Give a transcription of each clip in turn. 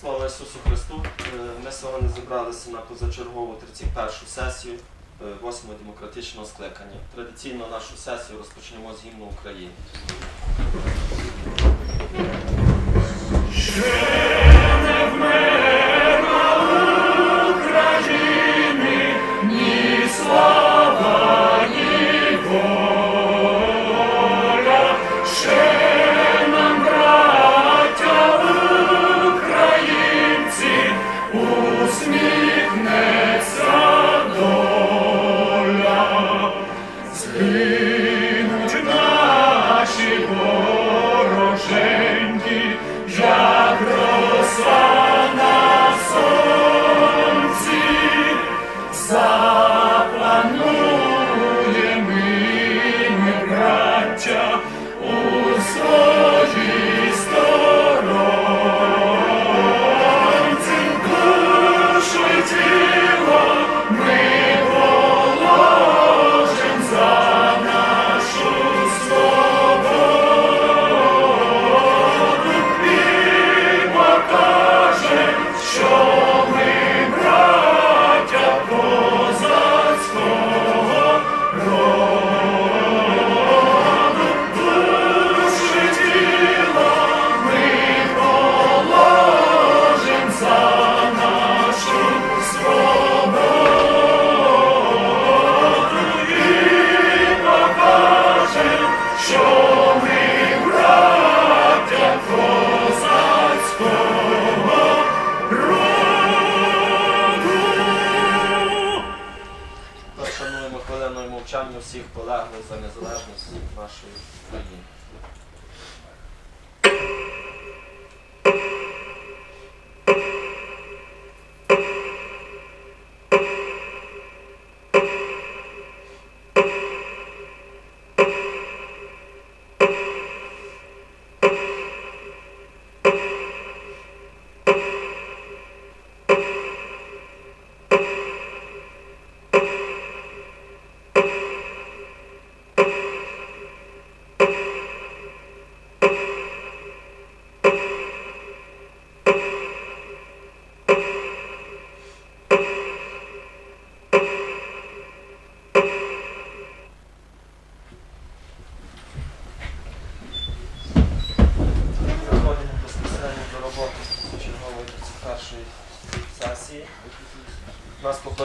Слава Ісусу Христу! Е, Ми сьогодні зібралися на позачергову 31 сесію е, 8-го демократичного скликання. Традиційно нашу сесію розпочнемо з гімну України. За незалежність нашої країни.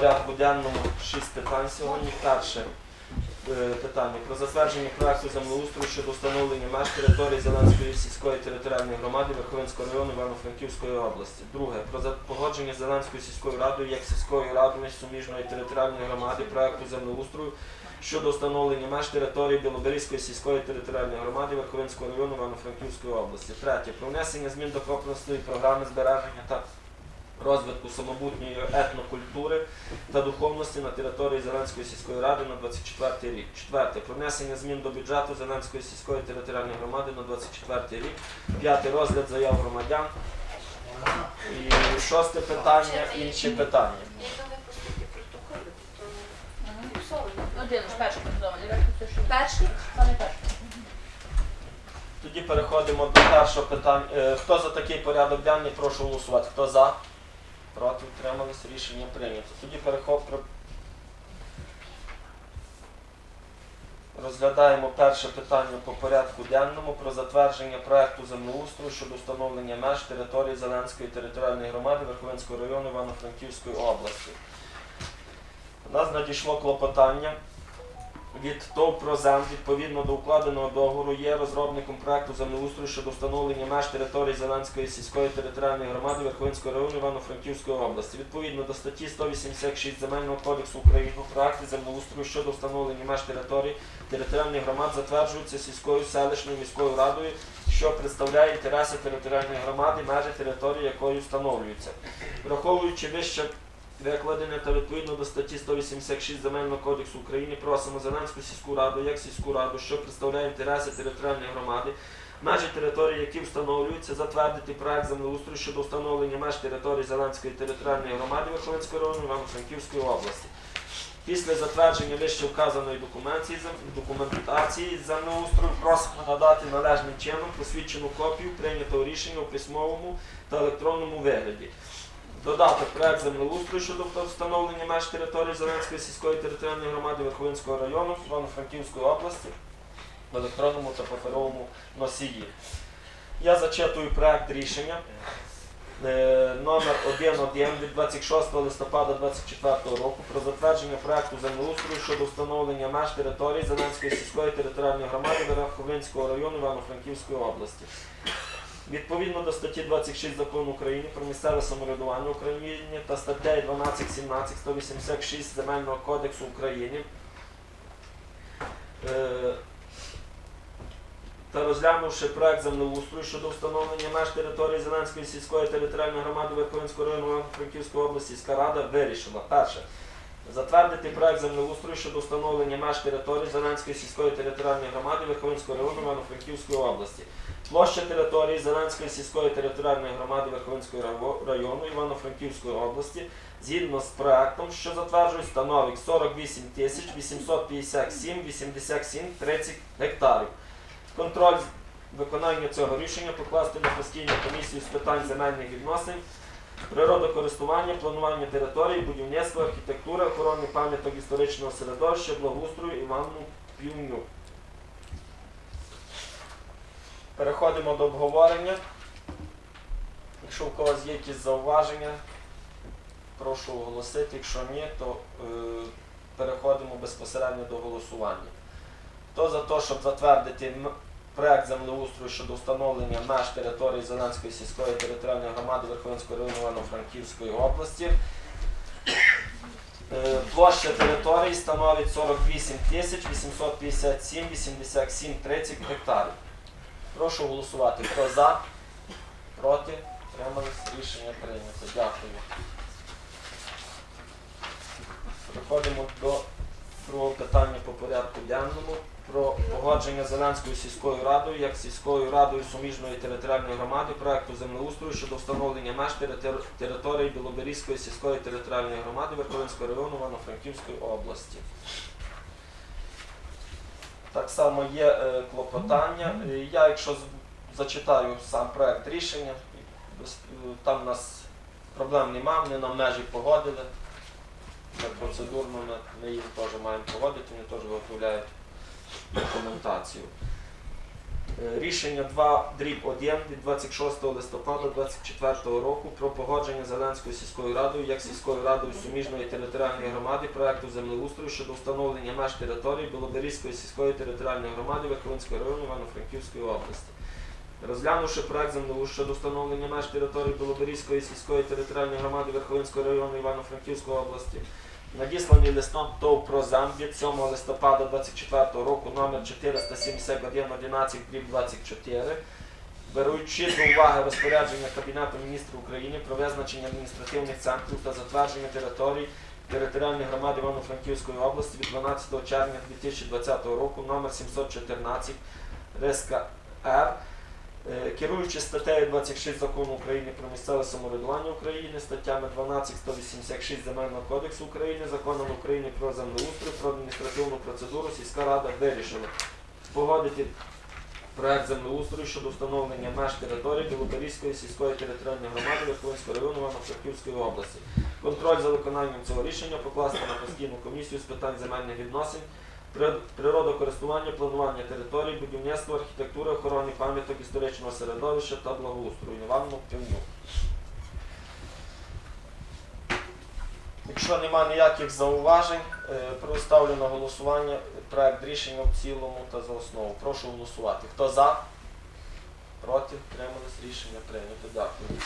Порядку денному шість питань сьогодні. Перше е, питання про затвердження проекту землеустрою щодо встановлення меж території Зеленської сільської територіальної громади Верховинського району Івано-Франківської області. Друге про погодження Зеленською сільською радою як сільською радою суміжної територіальної громади проекту землеустрою щодо встановлення меж території Білоберізької сільської територіальної громади Верховинського району Івано-Франківської області. Третє. Про внесення змін до комплексної програми збереження та розвитку самобутньої етнокультури та духовності на території Зеленської сільської ради на 24 рік. Четверте. Про внесення змін до бюджету Зеленської сільської територіальної громади на 24 рік. П'яте. Розгляд заяв громадян. І шосте питання. Інші питання. Один перший Перший саме перший. Тоді переходимо до першого питання. Е, Хто за такий порядок денний, прошу голосувати. Хто за? Проти утримались, рішення прийнято. Тоді переходимо. Розглядаємо перше питання по порядку денному про затвердження проекту землеустрою щодо встановлення меж території Зеленської територіальної громади Верховинського району Івано-Франківської області. У нас надійшло клопотання від ТОВ «Прозем» відповідно до укладеного договору є розробником проекту землеустрою щодо встановлення меж території Зеленської сільської територіальної громади Верховинського району Івано-Франківської області. Відповідно до статті 186 Земельного кодексу України проекти землеустрою щодо встановлення меж території територіальних громад затверджуються сільською селищною міською радою, що представляє інтереси територіальної громади, межі території якої встановлюються. Враховуючи вище викладене та відповідно до статті 186 Земельного кодексу України просимо Зеленську сільську раду як сільську раду, що представляє інтереси територіальної громади, межі території, які встановлюються, затвердити проект землеустрою щодо встановлення меж території Зеленської територіальної громади Верховенського району Івано-Франківської області. Після затвердження вище вказаної документації, документації землеустрою просимо надати належним чином посвідчену копію прийнятого рішення у письмовому та електронному вигляді. Додати проект землеустрою щодо встановлення меж території Зеленської сільської територіальної громади Верховинського району Івано-Франківської області в електронному та паперовому носії. Я зачитую проект рішення е, номер 11 від 26 листопада 2024 року про затвердження проекту землеустрою щодо встановлення меж території Зеленської сільської територіальної громади Верховинського району Івано-Франківської області. Відповідно до статті 26 закону України про місцеве самоврядування України та статтею 12, 17, 186 Земельного кодексу України е, та розглянувши проект землеустрою щодо встановлення меж території Зеленської сільської територіальної громади Верховинського району Франківської області, сільська рада вирішила перше. Затвердити проект землеустрою щодо встановлення меж території Зеленської сільської територіальної громади Верховинського району Івано-Франківської області. Площа території Зеленської сільської територіальної громади Верховинського району Івано-Франківської області згідно з проектом, що затверджують, становить 48 тисяч 857 87 30 гектарів. Контроль виконання цього рішення покласти на постійну комісію з питань земельних відносин, природокористування, планування територій, будівництва, архітектури, охорони пам'яток історичного середовища, благоустрою Івану Півню. Переходимо до обговорення. Якщо в когось є якісь зауваження, прошу оголосити. Якщо ні, то е, переходимо безпосередньо до голосування. Хто за те, щоб затвердити проект землеустрою щодо встановлення меж території Зеленської сільської територіальної громади Верховинського району Івано-Франківської області. Е, Площа території становить 48 тисяч 857 87 30 гектарів. Прошу голосувати. Хто за? Проти? Тримались? Рішення прийнято. Дякую. Переходимо до другого питання по порядку денному про погодження Зеленською сільською радою як сільською радою суміжної територіальної громади проекту землеустрою щодо встановлення меж території Білоберізької сільської територіальної громади Верховинського району Івано-Франківської області. Так само є е, клопотання. Е, Я, якщо зачитаю сам проект рішення, е, там у нас проблем немає, вони нам межі погодили. Це процедурно ми, ми їх теж маємо погодити, вони теж виготовляють документацію. Е, Рішення 2 дріб 1 від 26 листопада 2024 року про погодження Зеленською сільською радою як сільською радою суміжної територіальної громади проекту землеустрою щодо встановлення меж території Білоберізької сільської територіальної громади Верховинського району Івано-Франківської області. Розглянувши проект землеустрою щодо встановлення меж території Білоберізької сільської територіальної громади Верховинського району Івано-Франківської області, надісланий листом ТОВ «Прозам» від 7 листопада 2024 року номер 471 кріп 24, беручи до уваги розпорядження Кабінету міністрів України про визначення адміністративних центрів та затвердження територій територіальної громади Івано-Франківської області від 12 червня 2020 року номер 714 РСК Р. Е, Керуючи статтею 26 закону України про місцеве самоврядування України, статтями 12 186 Земельного кодексу України, законом України про землеустрій, про адміністративну процедуру, сільська рада вирішила погодити проект землеустрою щодо встановлення меж території Білоберізької сільської територіальної громади Верховинського району Івано-Франківської області. Контроль за виконанням цього рішення покласти на постійну комісію з питань земельних відносин, природокористування, планування територій, будівництва, архітектури, охорони пам'яток історичного середовища та благоустрою Івану Півню. Якщо немає ніяких зауважень, е, проставлю на голосування проект рішення в цілому та за основу. Прошу голосувати. Хто за? Проти? Тримались рішення прийнято. Дякую.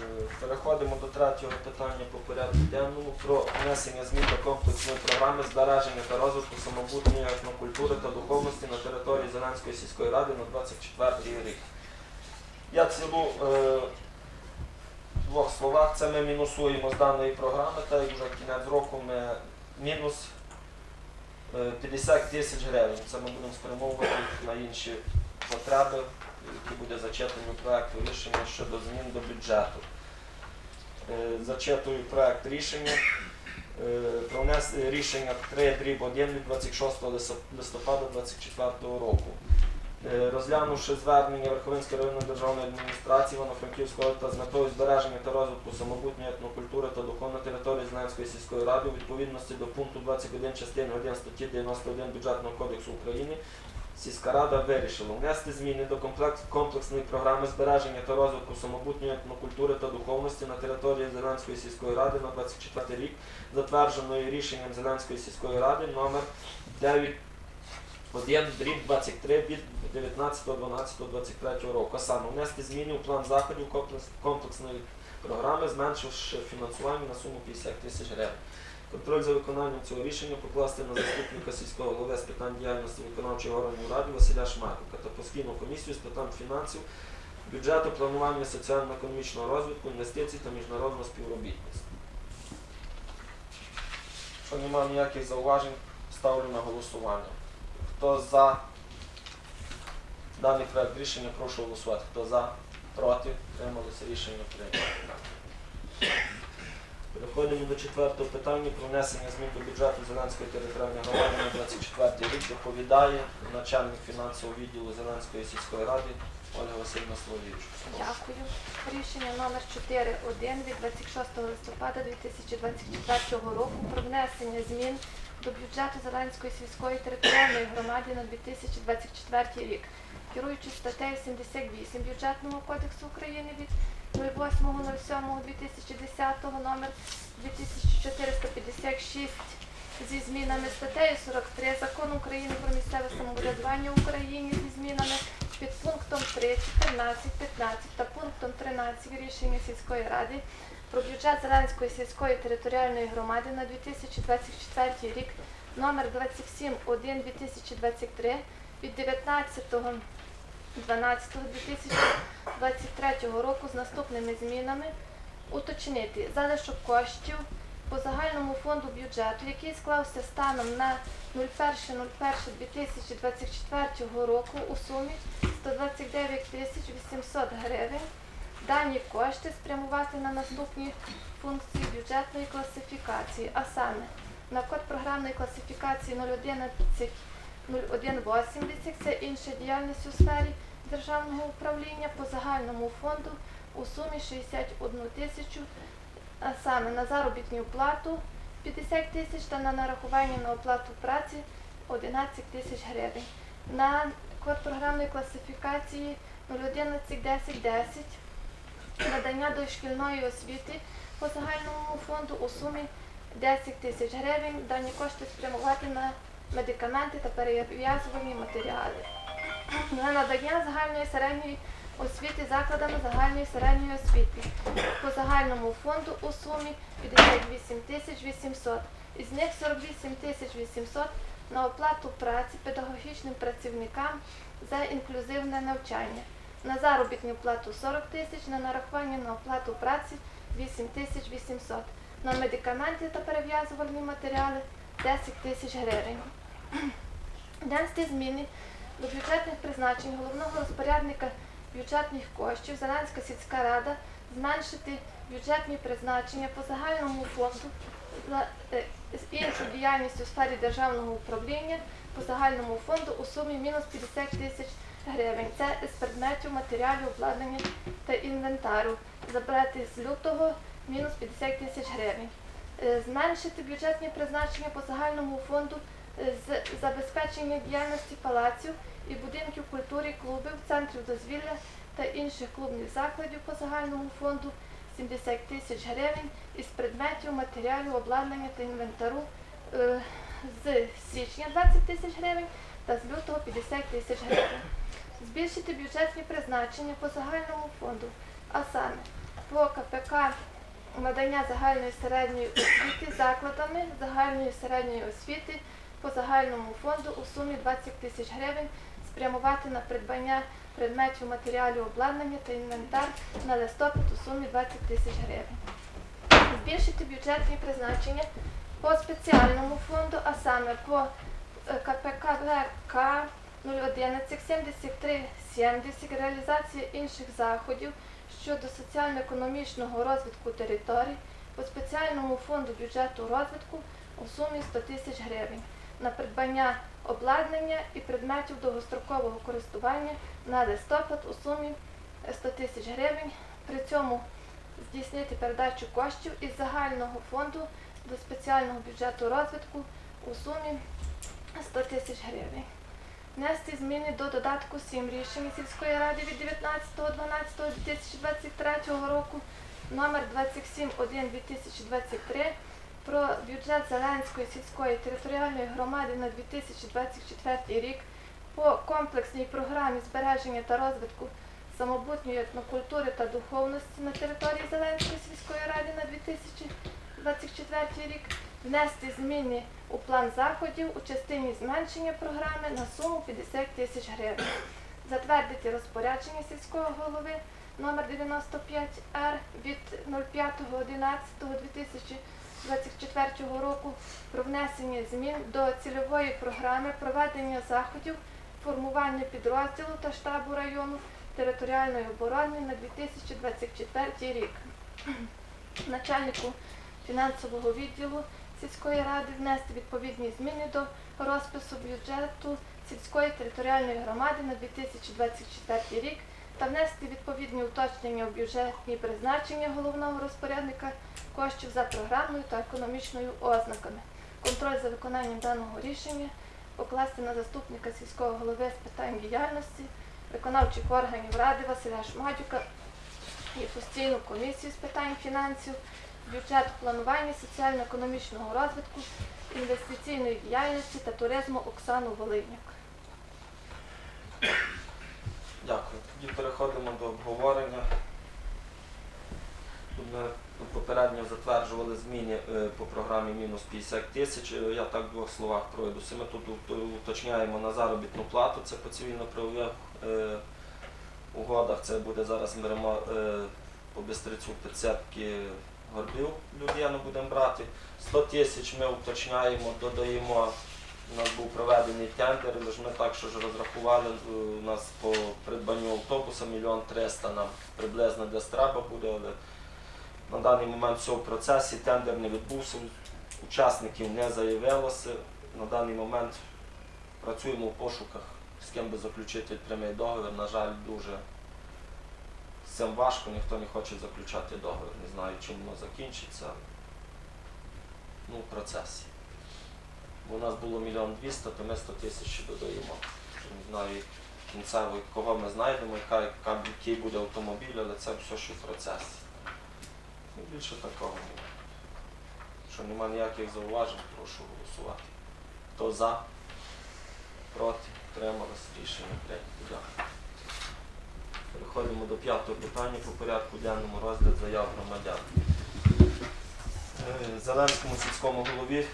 Е, Переходимо до третього питання по порядку денному про внесення змін до комплексної програми збереження та розвитку самобутньої етнокультури та духовності на території Зеленської сільської ради на 24 рік. Я цілу е, в двох словах. Це ми мінусуємо з даної програми, та як вже кінець року ми мінус е, 50 тисяч гривень. Це ми будемо спрямовувати на інші потреби, які буде зачитано проекту рішення щодо змін до бюджету. Е, Зачитую проект рішення. Е, Про внесення рішення 3 дріб 1 від 26 листопада 2024 року. Е, Розглянувши звернення Верховинської районної державної адміністрації Івано-Франківської та з метою збереження та розвитку самобутньої етнокультури та духовної території Зеленської сільської ради у відповідності до пункту 21 частини 1 статті 91 Бюджетного кодексу України сільська рада вирішила внести зміни до комплексної програми збереження та розвитку самобутньої етнокультури та духовності на території Зеленської сільської ради на 24 рік, затвердженої рішенням Зеленської сільської ради номер 9 1 дріб 23 від 19.12.23 року. А саме внести зміни у план заходів комплексної програми, зменшивши фінансування на суму 50 тисяч гривень. Контроль за виконанням цього рішення покласти на заступника сільського голови з питань діяльності виконавчої органів ради Василя Шматика та постійну комісію з питань фінансів, бюджету, планування соціально-економічного розвитку, інвестицій та міжнародного співробітництва. Якщо немає ніяких зауважень, ставлю на голосування. Хто за даний проект рішення, прошу голосувати. Хто за, проти, трималися рішення прийнято. Переходимо до четвертого питання про внесення змін до бюджету Зеленської територіальної громади на 24 рік. Доповідає начальник фінансового відділу Зеленської сільської ради Ольга Васильівна Соловійчук. Дякую. Рішення номер 4.1 від 26 листопада 2024 року про внесення змін до бюджету Зеленської сільської територіальної громади на 2024 рік. Керуючись статтею 78 Бюджетного кодексу України від 08.07.2010 номер 2456 зі змінами статтею 43 Закону України про місцеве самоврядування в Україні зі змінами під пунктом 3, 14, 15 та пунктом 13 рішення сільської ради про бюджет Зеленської сільської територіальної громади на 2024 рік номер 27.1.2023 від 19.12.2023 року з наступними змінами уточнити залишок коштів по загальному фонду бюджету, який склався станом на 01.01.2024 року у сумі 129 тисяч 800 гривень. Дані кошти спрямувати на наступні функції бюджетної класифікації, а саме на код програмної класифікації 011 0180 це інша діяльність у сфері державного управління по загальному фонду у сумі 61 тисячу, а саме на заробітну плату 50 тисяч та на нарахування на оплату праці 11 тисяч гривень. На код програмної класифікації 0111010 надання дошкільної освіти по загальному фонду у сумі 10 тисяч гривень. Дані кошти спрямувати на медикаменти та перев'язувальні матеріали. На надання загальної середньої освіти закладами загальної середньої освіти по загальному фонду у сумі 58 тисяч 800. Із них 48 тисяч 800 на оплату праці педагогічним працівникам за інклюзивне навчання. На заробітну плату 40 тисяч, на нарахування на оплату праці 8 тисяч 800. На медикаменти та перев'язувальні матеріали 10 тисяч гривень. Внести зміни до бюджетних призначень головного розпорядника бюджетних коштів Зеленська сільська рада зменшити бюджетні призначення по загальному фонду за е, іншу діяльність у сфері державного управління по загальному фонду у сумі мінус 50 тисяч гривень. Це з предметів матеріалів, обладнання та інвентару. Забрати з лютого мінус 50 тисяч гривень. Е, Зменшити бюджетні призначення по загальному фонду з забезпечення діяльності палаців і будинків культури, клубів, центрів дозвілля та інших клубних закладів по загальному фонду 70 тисяч гривень із предметів, матеріалів, обладнання та інвентару е, з січня 20 тисяч гривень та з лютого 50 тисяч гривень. Збільшити бюджетні призначення по загальному фонду, а саме по КПК надання загальної середньої освіти закладами загальної середньої освіти по загальному фонду у сумі 20 тисяч гривень спрямувати на придбання предметів матеріалів обладнання та інвентар на листопад у сумі 20 тисяч гривень. Збільшити бюджетні призначення по спеціальному фонду, а саме по е, КПК ВК 011 73 70 реалізація інших заходів щодо соціально-економічного розвитку територій по спеціальному фонду бюджету розвитку у сумі 100 тисяч гривень на придбання обладнання і предметів довгострокового користування на листопад у сумі 100 тисяч гривень. При цьому здійснити передачу коштів із загального фонду до спеціального бюджету розвитку у сумі 100 тисяч гривень. Внести зміни до додатку 7 рішення сільської ради від 19.12.2023 року номер 27.1.2023 про бюджет Зеленської сільської територіальної громади на 2024 рік по комплексній програмі збереження та розвитку самобутньої етнокультури та духовності на території Зеленської сільської ради на 2024 рік внести зміни у план заходів у частині зменшення програми на суму 50 тисяч гривень, затвердити розпорядження сільського голови номер 95Р від 05.11.2024 року про внесення змін до цільової програми проведення заходів формування підрозділу та штабу району територіальної оборони на 2024 рік. Начальнику фінансового відділу сільської ради внести відповідні зміни до розпису бюджету сільської територіальної громади на 2024 рік та внести відповідні уточнення в бюджетні призначення головного розпорядника коштів за програмною та економічною ознаками. Контроль за виконанням даного рішення покласти на заступника сільського голови з питань діяльності, виконавчих органів ради Василя Шмадюка і постійну комісію з питань фінансів, бюджет планування соціально-економічного розвитку, інвестиційної діяльності та туризму Оксану Волиняк. Дякую. Тоді переходимо до обговорення. Тут Ми попередньо затверджували зміни е, по програмі мінус 50 тисяч. Е, Я так в двох словах пройдуся. Ми тут уточняємо на заробітну плату, це по цивільно-правових е, угодах. Це буде зараз беремо по Бистрицю Пецепки горбів людину будемо брати. 100 тисяч ми уточняємо, додаємо. У нас був проведений тендер, але ж ми ж розрахували, е, у нас по придбанню автобуса мільйон триста нам приблизно десь треба буде, але на даний момент все в процесі, тендер не відбувся, учасників не заявилося. На даний момент працюємо в пошуках, з ким би заключити прямий договір. На жаль, дуже з цим важко, ніхто не хоче заключати договір. Не знаю, чим воно закінчиться. Ну, в процесі. Бо у нас було мільйон двісті, то ми 100 тисяч додаємо. Не знаю кінцево, кого ми знайдемо, який буде автомобіль, але це все ще в процесі. Ну, більше такого немає. Якщо немає ніяких зауважень, прошу голосувати. Хто за, проти, трималось рішення прийнято. Переходимо до п'ятого питання по порядку денному розгляд заяв громадян. Е, Зеленському сільському голові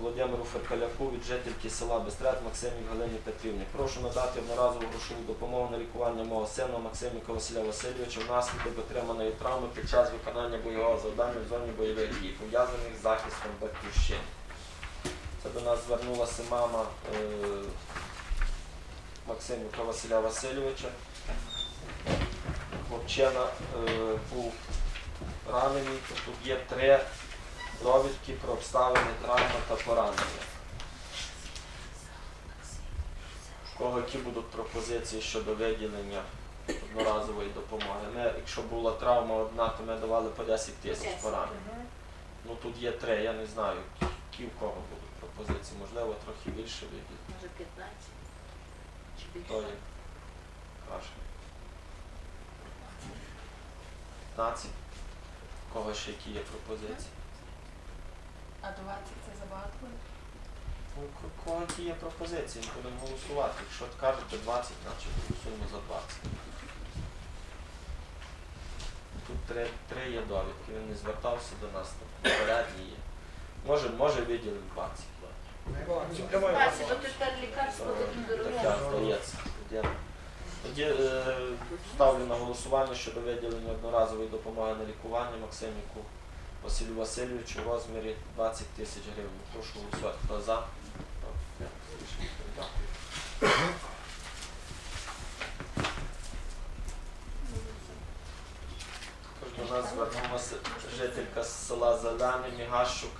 Володимиру Феркаляку від жительки села Бестрет Максимі Галині Петрівні. Прошу надати одноразову грошову допомогу на лікування мого сина Максиміка Василя Васильовича внаслідок отриманої травми під час виконання бойового завдання в зоні бойових дій, пов'язаних з захистом батьківщини. Це до нас звернулася мама е, Максиміка Василя Васильовича. Хлопчина е, був ранений, тут є три довідки про обставини травми та поранення. В кого які будуть пропозиції щодо виділення одноразової допомоги? Ми, якщо була травма одна, то ми давали по 10 тисяч поранень. Ну тут є три, я не знаю, які в кого будуть пропозиції. Можливо, трохи більше виділити. Може 15 чи більше. Хто є? Каже. 15. В Кого ще які є пропозиції? А 20 це забагато буде? Ну, к- кого які є пропозиції, ми будемо голосувати. Якщо кажете 20, значить голосуємо за 20. Тут три, три є довідки, він не звертався до нас, тут попередні є. Може, може виділимо 20. 20, то тепер лікарство такі Таке дорогі. здається. Тоді, тоді е, ставлю на голосування щодо виділення одноразової допомоги на лікування Максиміку Василю Васильовичу у розмірі 20 тисяч гривень. Прошу голосувати. Хто за? Дякую. До нас звернулася жителька з села Задани, Мігашук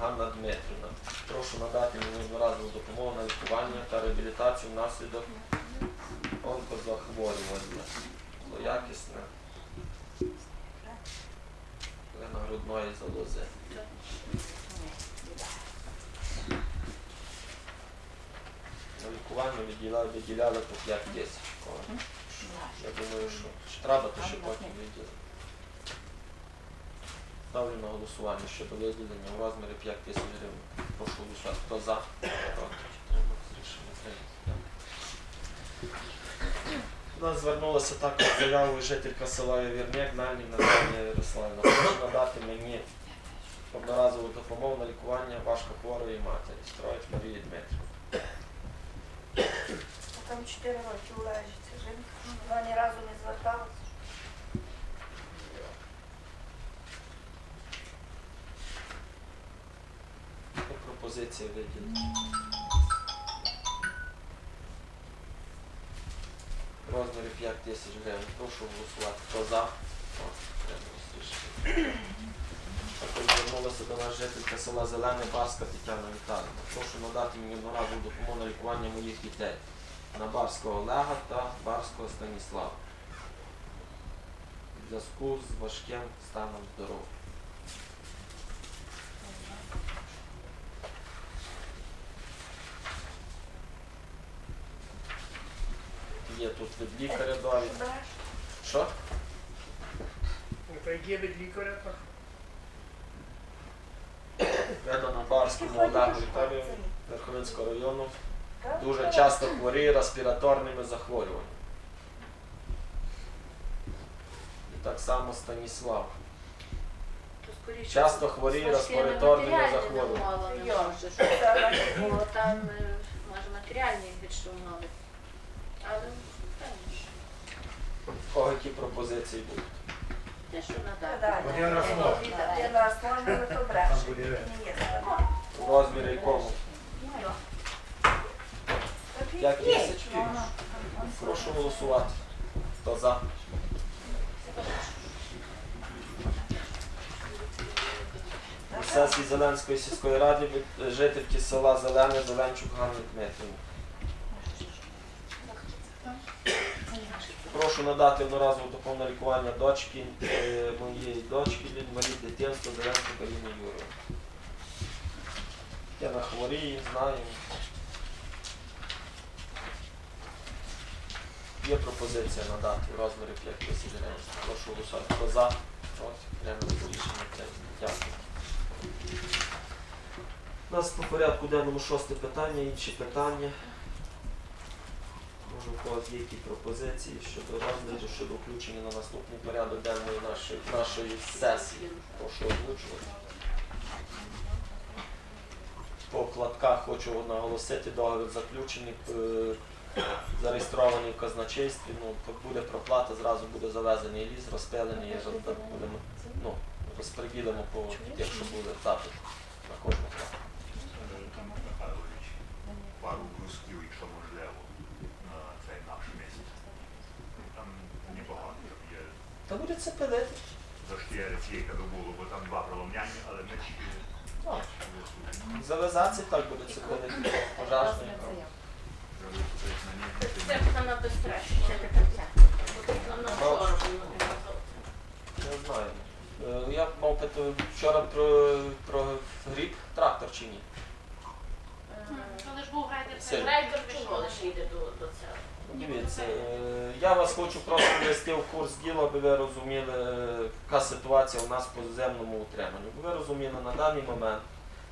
Ганна Дмитрівна. Прошу надати мені одноразову допомогу на лікування та реабілітацію внаслідок онкозахворювання. Було якісне. Грудної залози. На лікування виділяли, виділяли по 5 тисяч. О, Я думаю, що треба, то ще потім виділимо. Ставлю на голосування щодо виділення у розмірі 5 тисяч гривень. Прошу голосувати. Хто за? Проти? Утримався? Рішення прийнято. До нас звернулася також заявою жителька села Явірняк, Мельник Наталія Ярославівна. Прошу надати мені одноразову допомогу на лікування важкохворої матері. Строїть Марії Дмитрівни. Там 4 роки лежить ця жінка. Вона ні разу не зверталася. Пропозиція виділити. В розмірі 5 тисяч гривень. Прошу голосувати. Хто за? Також звернулася до нас жителька села Зелене Барська Тетяна Віталіївна. Прошу надати мені одноразову допомогу на лікування моїх дітей. На Барського Олега та Барського Станіслава. В зв'язку з важким станом здоров'я. Є тут від лікаря довідка. Що? То є від лікаря, то Видано Барському Олегу Віталію Верховинського району. Дуже часто хворіє респіраторними захворюваннями. І так само Станіслав. Часто хворіє респіраторними захворюваннями. Там е, може матеріальні відштовхнули. Але певно, що В кого які пропозиції будуть? те, що надати. Один раз можна. Один раз можна, але то бреше. У якому? Так і 5 є. тисяч фільм. Прошу голосувати. Хто за? На сесії Зеленської сільської ради жительки села Зелене Зеленчук Ганни Дмитрівни. Прошу надати одноразову допомогу на лікування дочки, е, моєї дочки, інвалід дитинства Зеленчук Аліни Юрої. Я на хворії, знаю. Є пропозиція надати в розмірі 5 тисяч гривень. Прошу голосувати. Хто за? Проти? Прямо рішення прийнято. Дякую. У нас по порядку денному шосте питання, інші питання. У когось є які пропозиції щодо розгляду, щодо включення на наступний порядок денної нашої, нашої сесії. Прошу озвучувати. По вкладках хочу наголосити, договір заключений, е, зареєстрований в казначействі. Ну, буде проплата, зразу буде завезений ліс, розпилений, будемо, ну, розподілимо по тих, буде запит на кожну плату. Михайлович, пару брусків, якщо можливо, на цей наш місць. Там небагато там є Та буде це пилити. заштірець, яке було, бо там два проломляння, але ми ще Ну, зав'язатися так буде це пилити. Пожежний. Це на безстраші. На Бабушка. сорок. Не знаю. Е, Я мав питати вчора про, про гріб трактор чи ні? Але ж був грайдер, Сильно. грайдер чого лише йде до, до цього. Дивіться, е, я вас хочу просто ввести в курс діла, аби ви розуміли, е, яка ситуація у нас по земному утриманню. Бо ви розуміли, на даний момент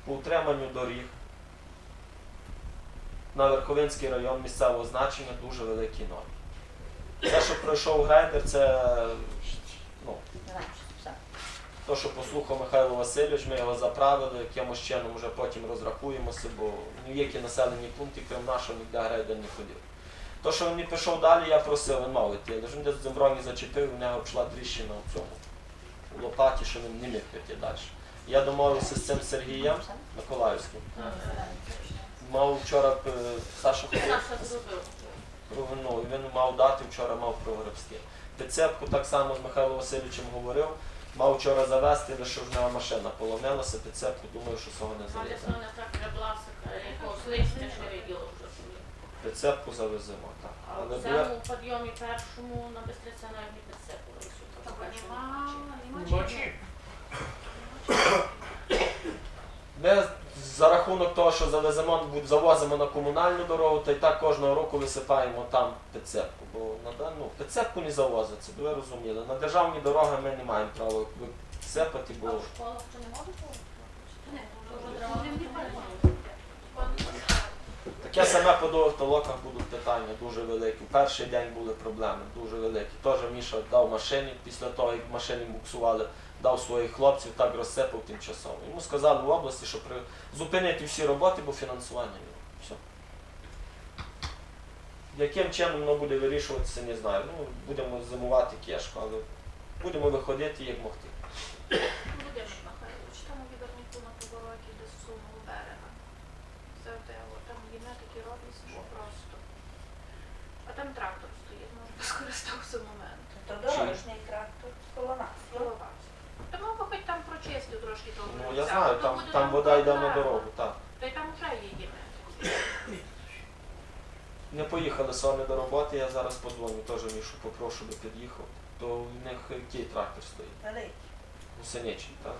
по утриманню доріг на Верховинський район місцевого значення дуже великі норми. Те, що пройшов грейдер, це ну, то, що послухав Михайло Васильович, ми його заправили, якимось чином вже потім розрахуємося, бо ніякі населені пункти, крім нашого, ніде грейдер не ходив. То, що він не пішов далі, я просив, він мав йти. Але ж він десь земброні зачепив, в нього пішла тріщина в цьому у лопаті, що він не міг піти далі. Я домовився з цим Сергієм Миколаївським. Мав вчора е, Саша ходив. Ну, він мав дати, вчора мав прогребське. Підцепку так само з Михайлом Васильовичем говорив. Мав вчора завести, лише в нього машина поломилася, підцепку, думаю, що цього не Але Підцепку завеземо, так. А Але в цьому підйомі першому на нема, нема Вночі. чим. Ми за рахунок того, що завеземо, бу- завозимо на комунальну дорогу, то й так кожного року висипаємо там підцепку. Бо на дану підцепку не завозиться, ви розуміли. На державні дороги ми не маємо права висипати, А бо в школах що не можуть? Ні, Дуже вже треба не не бачимо. Таке саме по довготолоках будуть питання дуже великі. Перший день були проблеми дуже великі. Теж Міша дав машині, після того, як машині буксували, дав своїх хлопців, так розсипав тимчасово. Йому сказали в області, що при... зупинити всі роботи, бо фінансування немає. Все. Яким чином воно буде вирішуватися, не знаю. Ну, будемо зимувати кешку, але будемо виходити як могти. Володимир Михайлович, там у відернику на повороті в суму берега. Це те, от там такі робиться, що просто. А там трактор стоїть, може скористався моментом. То дорожній трактор коло нас. Та мав би хоч там прочистив трошки того. Ну, я знаю, там, там вода йде на дорогу. Так. Та й там вже є Не поїхали з вами до роботи, я зараз подзвоню, теж Мішу попрошу, би під'їхав. То в них який трактор стоїть? Великий. Гусеничний, так?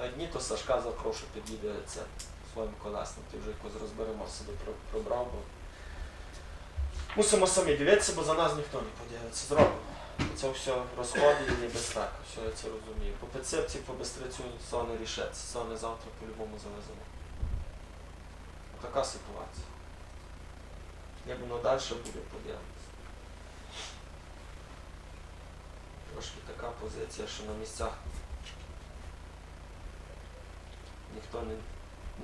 А дні то Сашка запрошу, під'їде це своїм колесним, ти вже якось розберемо себе пробрав, бо мусимо самі дивитися, бо за нас ніхто не подивиться. Зробимо. Це все розходи і небезпека, все я це розумію. По підсипці, по бистрицю це не рішеться, не завтра по-любому завеземо. Така ситуація. Як воно далі буде, подивимося. Трошки така позиція, що на місцях ніхто не,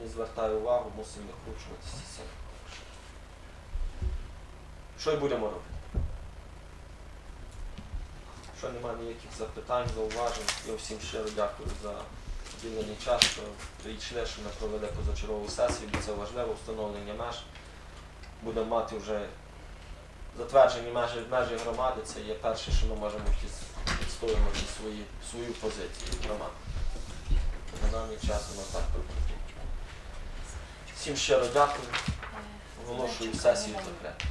не звертає увагу, мусимо викручуватися самі. Що й будемо робити? Що немає ніяких запитань, зауважень. Я всім щиро дякую за ділений час, що прийшли, що ми провели позачергову сесію, бо це важливо, встановлення меж. Будемо мати вже затверджені межі, межі громади, це є перше, що ми можемо відстоювати свою позицію громади. На даний час воно так прокрутить. Всім щиро дякую. Е, Оголошую сесію закритою.